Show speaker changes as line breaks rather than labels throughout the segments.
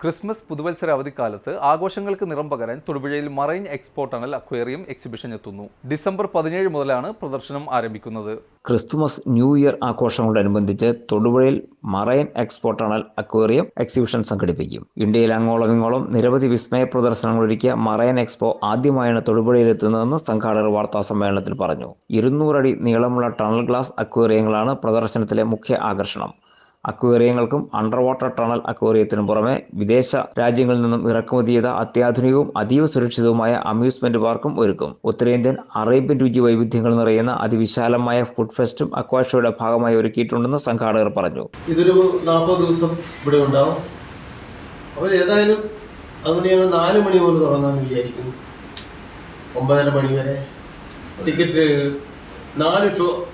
Christmas പുതുവത്സര അവധിക്കാലത്ത് ആഘോഷങ്ങൾക്ക് നിറം പകരാൻ തൊടുപുഴയിൽ marine expo tunnel aquarium exhibition എത്തുന്നു. ഡിസംബർ പതിനേഴ് മുതലാണ് പ്രദർശനം ആരംഭിക്കുന്നത്.
ക്രിസ്തുമസ് ന്യൂ ഇയർ ആഘോഷങ്ങളോടനുബന്ധിച്ച് തൊടുപുഴയിൽ marine expo tunnel aquarium exhibition സംഘടിപ്പിക്കും. ഇന്ത്യയിൽ അങ്ങോളമിങ്ങോളം നിരവധി വിസ്മയ പ്രദർശനങ്ങൾ ഒരുക്കിയ മറൈൻ എക്സ്പോ ആദ്യമായാണ് തൊടുപുഴയിലെത്തുന്നതെന്ന് സംഘാടകർ വാർത്താ സമ്മേളനത്തിൽ പറഞ്ഞു. ഇരുന്നൂറടി നീളമുള്ള ടണൽ ഗ്ലാസ് അക്വേറിയങ്ങളാണ് പ്രദർശനത്തിലെ മുഖ്യ ആകർഷണം. അക്വേറിയങ്ങൾക്കും അണ്ടർ വാട്ടർ ടണൽ അക്വേറിയത്തിനും പുറമെ വിദേശ രാജ്യങ്ങളിൽ നിന്നും ഇറക്കുമതി ചെയ്ത അത്യാധുനികവും അതീവ സുരക്ഷിതവുമായ അമ്യൂസ്മെന്റ് പാർക്കും ഒരുക്കും. ഉത്തരേന്ത്യൻ അറേബ്യൻ രുചി വൈവിധ്യങ്ങൾ നിറയുന്ന അതിവിശാലമായ ഫുഡ് ഫെസ്റ്റും അക്വാഷോയുടെ ഭാഗമായി ഒരുക്കിയിട്ടുണ്ടെന്ന് സംഘാടകർ പറഞ്ഞു.
ഇതൊരു നാൽപ്പത് ദിവസം ഇവിടെ ഉണ്ടാവും. അപ്പോൾ ഏതായാലും അതുകൊണ്ട് ഞങ്ങൾ നാല് മണി മുതൽ തുടങ്ങാമെന്ന് വിചാരിക്കുന്നു. ഒമ്പതര മണി വരെ. ടിക്കറ്റ് നാല് ഷോ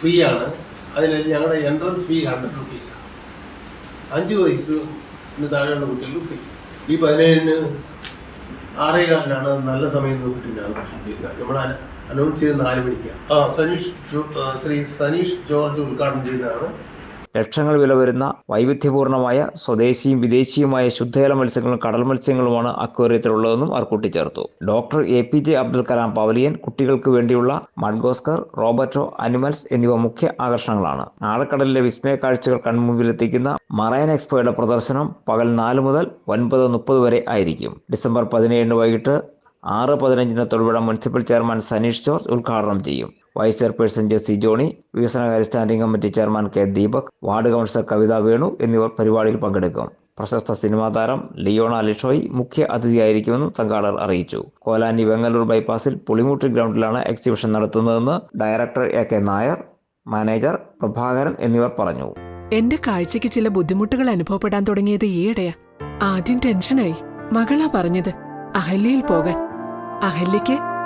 ഫ്രീ ആണ്. അതിന് ഞങ്ങളുടെ എൻട്രൻസ് ഫീ ഹൺഡ്രഡ് റുപ്പീസാണ് അഞ്ച് വയസ്സിന് താഴെയുള്ള കുട്ടികൾക്ക് ഫ്രീ ഈ പതിനേഴിന് ആറേകാലിനാണ് നല്ല സമയം നോക്കിയിട്ട് ആഘോഷം ചെയ്യുന്നത്. നമ്മൾ അനൗൺസ് ചെയ്ത് നാല് മണിക്കാണ്. ആ സനീഷ് ശ്രീ സനീഷ് ജോർജ് ഉദ്ഘാടനം ചെയ്യുന്നതാണ്.
ലക്ഷങ്ങൾ വില വരുന്ന വൈവിധ്യപൂർണമായ സ്വദേശിയും വിദേശിയുമായ ശുദ്ധജല മത്സ്യങ്ങളും കടൽ മത്സ്യങ്ങളുമാണ് അക്വേറിയത്തിലുള്ളതെന്നും അവർ കൂട്ടിച്ചേർത്തു. Doctor A P J Abdul Kalam pavilion കുട്ടികൾക്ക് വേണ്ടിയുള്ള മഡ്ഗോസ്കർ റോബർട്ടോ അനിമൽസ് എന്നിവ മുഖ്യ ആകർഷണങ്ങളാണ്. ആഴക്കടലിലെ വിസ്മയ കാഴ്ചകൾ കൺമുമ്പിലെത്തിക്കുന്ന മറൈൻ എക്സ്പോയുടെ പ്രദർശനം പകൽ നാല് മുതൽ ഒൻപത് മുപ്പത് വരെ ആയിരിക്കും. ഡിസംബർ പതിനേഴിന് വൈകിട്ട് ആറ് പതിനഞ്ചിന് Thodupuzha municipal chairman Saneesh George ഉദ്ഘാടനം ചെയ്യും. Vice chairperson J C Johny വികസനകാര്യ standing committee chairman K Deepak ward councillor Kavitha Venu എന്നിവർ പരിപാടിയിൽ പങ്കെടുക്കും. പ്രശസ്ത സിനിമാ താരം ലിയോണ ലിഷോയ് മുഖ്യ അതിഥിയായിരിക്കുമെന്നും സംഘാടകർ അറിയിച്ചു. കോലാനി വെങ്ങല്ലൂർ ബൈപ്പാസിൽ പുളിമൂട്ടി ഗ്രൗണ്ടിലാണ് എക്സിബിഷൻ നടത്തുന്നതെന്ന് director A K Nair manager Prabhakaran എന്നിവർ പറഞ്ഞു.
എന്റെ കാഴ്ചയ്ക്ക് ചില ബുദ്ധിമുട്ടുകൾ അനുഭവപ്പെടാൻ തുടങ്ങിയത് ഈയിടെയാ. ആദ്യം ടെൻഷനായി. മകളാ പറഞ്ഞത് അഹല്യയിൽ പോകാൻ. അഹല്യയ്ക്ക്